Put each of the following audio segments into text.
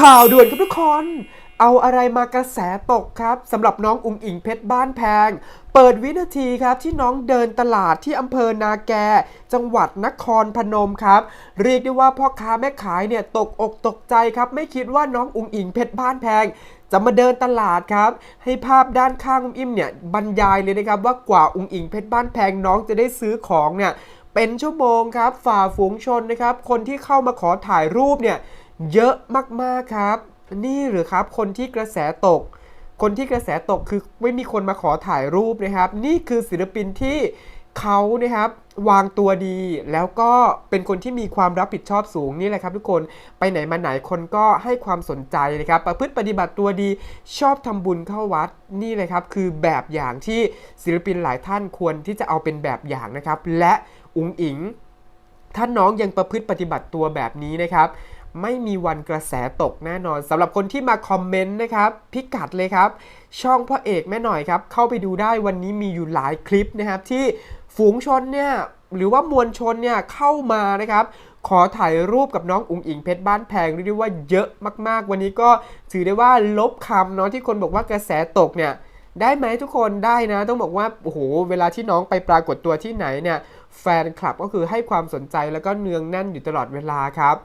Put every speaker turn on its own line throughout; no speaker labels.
ข่าวด่วนครับทุกคน เอาอะไรมากระแสตกครับสำหรับน้องอุงอิงเพชรบ้านแพง เปิดวินาทีครับที่น้องเดินตลาดที่อำเภอนาแก จังหวัดนครพนมครับ เรียกได้ว่าพ่อค้าแม่ขายเนี่ยตกอกตกใจครับ ไม่คิดว่าน้องอุงอิงเพชรบ้านแพงจะมาเดินตลาดครับ ให้ภาพด้านข้างอุ้มอิ่มเนี่ยบรรยายเลยนะครับว่ากว่าอุงอิงเพชรบ้านแพงน้องจะได้ซื้อของเนี่ยเป็นชั่วโมงครับฝ่าฝูงชนนะครับ คนที่เข้ามาขอถ่ายรูปเนี่ย เยอะมากๆครับ นี่หรือครับคนที่กระแสตก คนที่กระแสตกคือไม่มีคนมาขอถ่ายรูปนะครับ นี่คือศิลปินที่เขานะครับวางตัวดีแล้วก็เป็นคนที่มีความรับผิดชอบสูงนี่แหละครับ ทุกคนไปไหนมาไหนคนก็ให้ความสนใจนะครับ ประพฤติปฏิบัติตัวดีชอบทำบุญเข้าวัดนี่เลยครับ คือแบบอย่างที่ศิลปินหลายท่านควรที่จะเอาเป็นแบบอย่างนะครับ และอุงอิงถ้าน้องยังประพฤติปฏิบัติตัวแบบนี้นะครับ ไม่มีวันกระแสตกแน่นอนสำหรับคนที่มาคอมเมนต์นะครับ พิกัดเลยครับ ช่องพ่อเอกแม่หน่อยครับ เข้าไปดูได้วันนี้มีอยู่หลายคลิปนะครับ ที่ฝูงชนเนี่ยหรือว่ามวลชนเนี่ยเข้ามานะครับ ขอถ่ายรูปกับน้องอุ๋งอิงเพชรบ้านแพงเรียกได้ว่าเยอะมากๆ วันนี้ก็ถือได้ว่าลบคำเนาะที่คนบอกว่ากระแสตกเนี่ยได้ไหมทุกคนได้นะ ต้องบอกว่าโอ้โหเวลาที่น้องไปปรากฏตัวที่ไหนเนี่ย แฟนคลับก็คือให้ความสนใจแล้วก็เนืองแน่นอยู่ตลอดเวลาครับ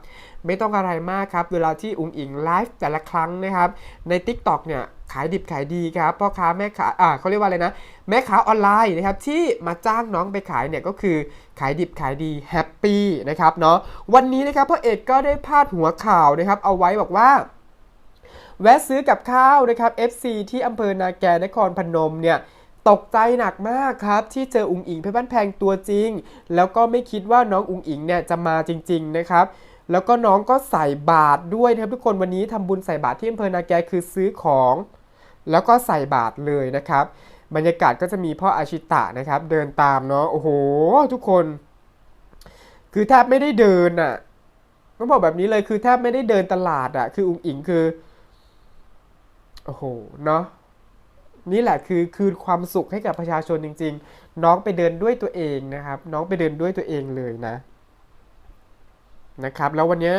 ไม่ต้องอะไรมากครับ เวลาที่อุ้งอิงไลฟ์แต่ละครั้งนะครับ ใน Tik t o อกเนี่ยขายดิบขายดีครับพ่อค้าแม่ค้าอ่าเขาเรียกว่าอะไรนะ แม่ค้าออนไลน์นะครับที่มาจ้างน้องไปขายเนี่ยก็คือขายดิบขายดีแฮปปี้นะครับเนาะวันนี้นะครับพ่อเอกก็ได้พาดหัวข่าวนะครับ เอาไว้บอกว่าแวะซื้อกับข้าวนะครับ FC ที่อำเภอนาแกนครพนมเนี่ย ตกใจหนักมากครับ ที่เจออุงอิงเพชรบ้านแพงตัวจริง แล้วก็ไม่คิดว่าน้องอุงอิงเนี่ยจะมาจริง ๆ นะครับแล้วก็น้องก็ใส่บาตรด้วยนะครับทุกคนวันนี้ทำบุญใส่บาตรที่อำเภอนาแกคือซื้อของ แล้วก็ใส่บาตรเลยนะครับ บรรยากาศก็จะมีพ่ออาชิตะนะครับ เดินตามเนาะโอ้โห ทุกคน คือแทบไม่ได้เดินอะต้องบอกแบบนี้เลยคือแทบไม่ได้เดินตลาดอะ คืออุงอิงคือโอ้โหเนาะ นี่แหละคือคือความสุขให้กับประชาชนจริง ๆ น้องไปเดินด้วยตัวเองนะครับ น้องไปเดินด้วยตัวเองเลยนะ นะครับ แล้ววันนี้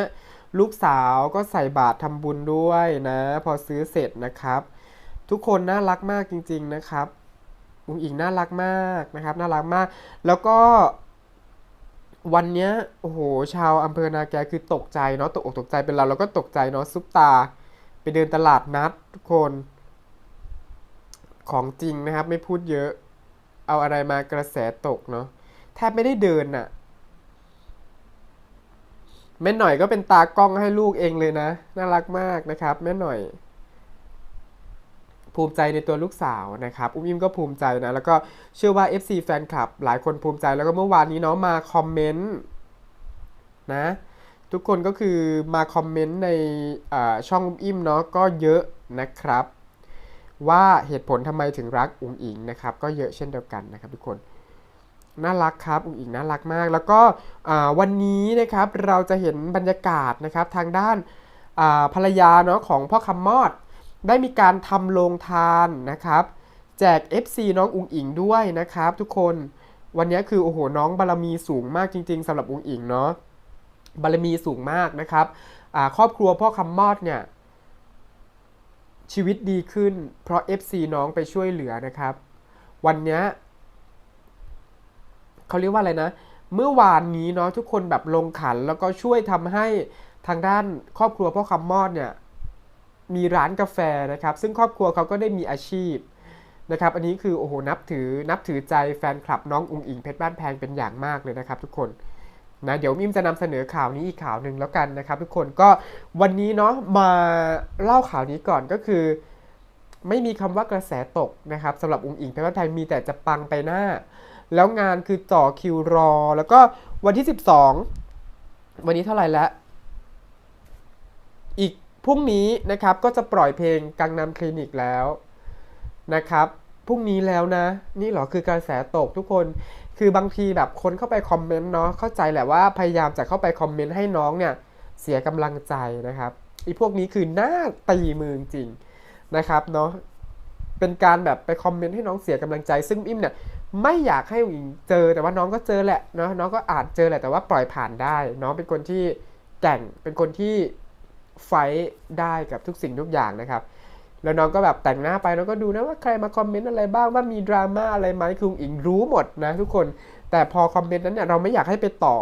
ลูกสาวก็ใส่บาตรทำบุญด้วยนะ พอซื้อเสร็จนะครับ ทุกคนน่ารักมากจริง ๆนะครับอุงอิงน่ารักมากนะครับ น่ารักมาก แล้วก็วันเนี้ยโอ้โห ชาวอำเภอนาแกคือตกใจเนาะตกอกตกใจเป็นเราเราก็ตกใจเนาะซุปตา ไปเดินตลาดนัดทุกคน ของจริงนะครับ ไม่พูดเยอะ เอาอะไรมากระแสตกเนาะแทบไม่ได้เดินน่ะแม่หน่อยก็เป็นตากล้องให้ลูกเองเลยนะ น่ารักมากนะครับ แม่หน่อย ภูมิใจในตัวลูกสาวนะครับ อุ้มอิมก็ภูมิใจนะ แล้วก็เชื่อว่า FC แฟนคลับ หลายคนภูมิใจแล้วก็เมื่อวานนี้เนาะมาคอมเมนต์นะ ทุกคนก็คือมาคอมเมนต์ในช่องอุ้มอิมเนาะก็เยอะนะครับ ว่าเหตุผลทำไมถึงรักอุ๋งอิงนะครับ ก็เยอะเช่นเดียวกันนะครับทุกคนน่ารักครับอุ๋งอิงน่ารักมาก แล้วก็วันนี้นะครับเราจะเห็นบรรยากาศนะครับทางด้านภรรยาเนาะของพ่อคำมอด ได้มีการทำโรงทานนะครับ แจก FC น้องอุ๋งอิงด้วยนะครับ ทุกคนวันนี้คือโอ้โหน้องบารมีสูงมากจริง ๆสำหรับอุ๋งอิงเนาะบารมีสูงมากนะครับครอบครัวพ่อคำมอดเนี่ย ชีวิตดีขึ้น เพราะ FC น้องไปช่วยเหลือนะครับ วันนี้เขาเรียกว่าอะไรนะ เมื่อวานนี้เนาะทุกคนแบบลงขันแล้วก็ช่วยทำให้ทางด้านครอบครัวพ่อคำมอดเนี่ยมีร้านกาแฟนะครับ ซึ่งครอบครัวเขาก็ได้มีอาชีพนะครับ อันนี้คือโอ้โหนับถือนับถือใจแฟนคลับน้องอุงอิงเพชรบ้านแพงเป็นอย่างมากเลยนะครับทุกคน นะเดี๋ยวมิมจะนำเสนอข่าวนี้อีกข่าวหนึ่งแล้วกันนะครับ ทุกคนก็วันนี้เนาะมาเล่าข่าวนี้ก่อนก็คือ ไม่มีคำว่ากระแสตกนะครับสำหรับอุงอิงเพชรบ้านแพงมีแต่จะปังไปหน้า แล้วงานคือต่อคิวรอ แล้วก็วันที่ 12 วันนี้เท่าไหร่แล้วอีกพรุ่งนี้นะครับก็จะปล่อยเพลงกังนำคลินิกแล้วนะครับ พรุ่งนี้แล้วนะ นี่หรอคือกระแสตกทุกคนคือบางทีแบบคนเข้าไปคอมเมนต์เนาะเข้าใจแหละว่าพยายามจะเข้าไปคอมเมนต์ให้น้องเนี่ยเสียกำลังใจนะครับอีพวกนี้คือหน้าตีมือจริงนะครับเนาะเป็นการแบบไปคอมเมนต์ให้น้องเสียกำลังใจ ซึ่งอิมเนี่ยไม่อยากให้อิงเจอแต่ว่าน้องก็เจอแหละเนาะน้องก็อาจเจอแหละแต่ว่าปล่อยผ่านได้ น้องเป็นคนที่แก่งเป็นคนที่ไฟท์ได้กับทุกสิ่งทุกอย่างนะครับ แล้วน้องก็แบบแต่งหน้าไปแล้วก็ดูนะว่าใครมาคอมเมนต์อะไรบ้างว่ามีดราม่าอะไรไหมคืออุ๋งอิงรู้หมดนะทุกคน แต่พอคอมเมนต์นั้นเนี่ยเราไม่อยากให้ไปต่อ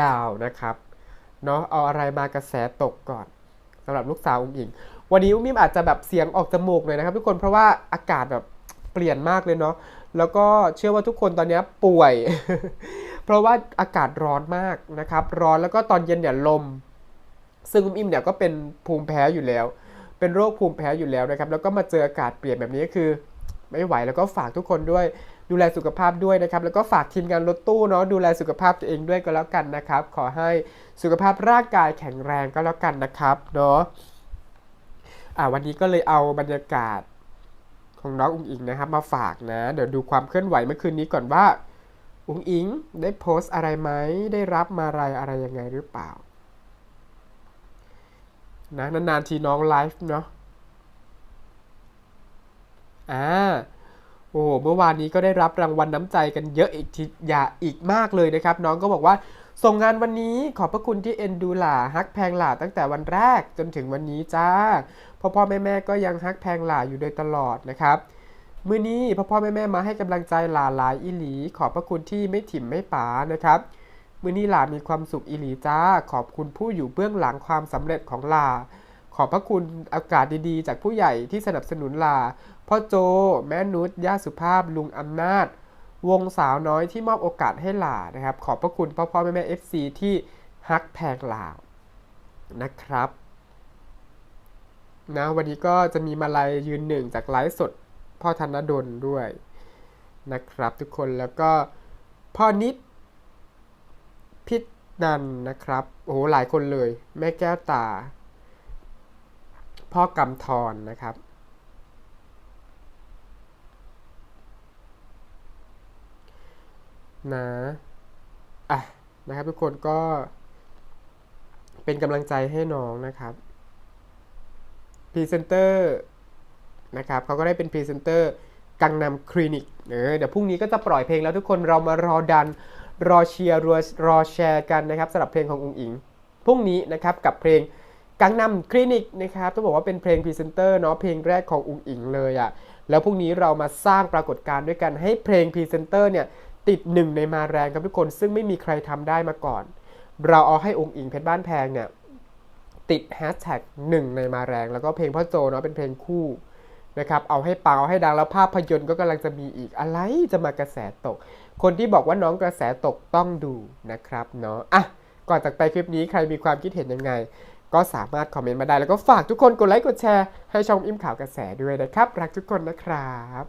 ยาวนะครับเนาะเอาอะไรมากระแสตกก่อนสำหรับลูกสาวอุ๋งอิง วันนี้อุ้มมิมอาจจะแบบเสียงออกจมูกเลยนะครับ ทุกคนเพราะว่าอากาศแบบเปลี่ยนมากเลยเนาะแล้วก็เชื่อว่าทุกคนตอนนี้ป่วย เพราะว่าอากาศร้อนมากนะครับ ร้อนแล้วก็ตอนเย็นเนี่ยลม ซึ่งอุ้มอิมเนี่ยก็เป็นภูมิแพ้อยู่แล้ว เป็นโรคภูมิแพ้อยู่แล้วนะครับ แล้วก็มาเจออากาศเปลี่ยนแบบนี้ก็คือ ไม่ไหวแล้วก็ฝากทุกคนด้วยดูแลสุขภาพด้วยนะครับ แล้วก็ฝากทีมงานรถตู้เนาะดูแลสุขภาพตัวเองด้วยก็แล้วกันนะครับ ขอให้สุขภาพร่างกายแข็งแรงก็แล้วกันนะครับเนาะอ่าวันนี้ก็เลยเอาบรรยากาศของน้องอุ๋งอิงนะครับ มาฝากนะ เดี๋ยวดูความเคลื่อนไหวเมื่อคืนนี้ก่อนว่าอุ๋งอิงได้โพสต์อะไรไหมได้รับมาอะไรอะไรยังไงหรือเปล่า นะนานๆทีน้องไลฟ์เนาะอ่าโอ้โหเมื่อวานนี้ก็ได้รับรางวัลน้ำใจกันเยอะอีกทีอย่าอีกมากเลยนะครับ น้องก็บอกว่าส่งงานวันนี้ขอบพระคุณที่เอ็นดูหล่าฮักแพงหล่าตั้งแต่วันแรกจนถึงวันนี้จ้าพ่อพ่อแม่แม่ก็ยังฮักแพงหล่าอยู่โดยตลอดนะครับมื้อนี้พ่อพ่อแม่แม่มาให้กำลังใจหล่าหลายอีหลี ขอบพระคุณที่ไม่ถิ่มไม่ป๋านะครับ มื้อนี้หลามีความสุขอีหลีจ้า ขอบคุณผู้อยู่เบื้องหลังความสำเร็จของหลา ขอบพระคุณอากาศดีๆ จากผู้ใหญ่ที่สนับสนุนหลา พ่อโจ แม่นุชย่าสุภาพ ลุงอำนาจ วงสาวน้อยที่มอบโอกาสให้หลานะครับ ขอบพระคุณพ่อพ่อแม่แม่เอฟซีที่ฮักแพงหลานะครับนะวันนี้ก็จะมีมาลัยยืนหนึ่งจากไลฟ์สดพ่อธนดลด้วยนะครับทุกคนแล้วก็พ่อนิด พิษนันนะครับโอ้โหหลายคนเลย แม่แก้วตา พ่อกำธรนะครับนะอะนะครับทุกคนก็เป็นกำลังใจให้น้องนะครับพรีเซนเตอร์นะครับเขาก็ได้เป็นพรีเซนเตอร์กังนำคลินิกเออเดี๋ยวพรุ่งนี้ก็จะปล่อยเพลงแล้วทุกคนเรามารอดัน รอเชียร์รอแชร์กันนะครับสำหรับเพลงของอุงอิงพรุ่งนี้นะครับกับเพลงกังนำคลินิกนะครับต้องบอกว่าเป็นเพลงพรีเซนเตอร์เนาะเพลงแรกของอุงอิงเลยอะ่ะแล้วพรุ่งนี้เรามาสร้างปรากฏการณ์ด้วยกันให้เพลงพรีเซนเตอร์เนี่ยติดหนึ่งในมาแรงครับทุกคนซึ่งไม่มีใครทำได้มาก่อน เราเอาให้องค์อิงเพชรบ้านแพงเนี่ยติดแฮชแท็กหนึ่งในมาแรง แล้วก็เพลงพ่อโจเนาะเป็นเพลงคู่ นะครับเอาให้ปังเอาให้ดังแล้วภาพยนตร์ก็กำลังจะมีอีกอะไรจะมากระแสตก คนที่บอกว่าน้องกระแสตกต้องดูนะครับเนาะอะก่อนจากไปคลิปนี้ใครมีความคิดเห็นยังไง ก็สามารถคอมเมนต์มาได้แล้วก็ฝากทุกคนกดไลค์กดแชร์ให้ช่องอิ่มข่าวกระแสด้วยนะครับ รักทุกคนนะครับ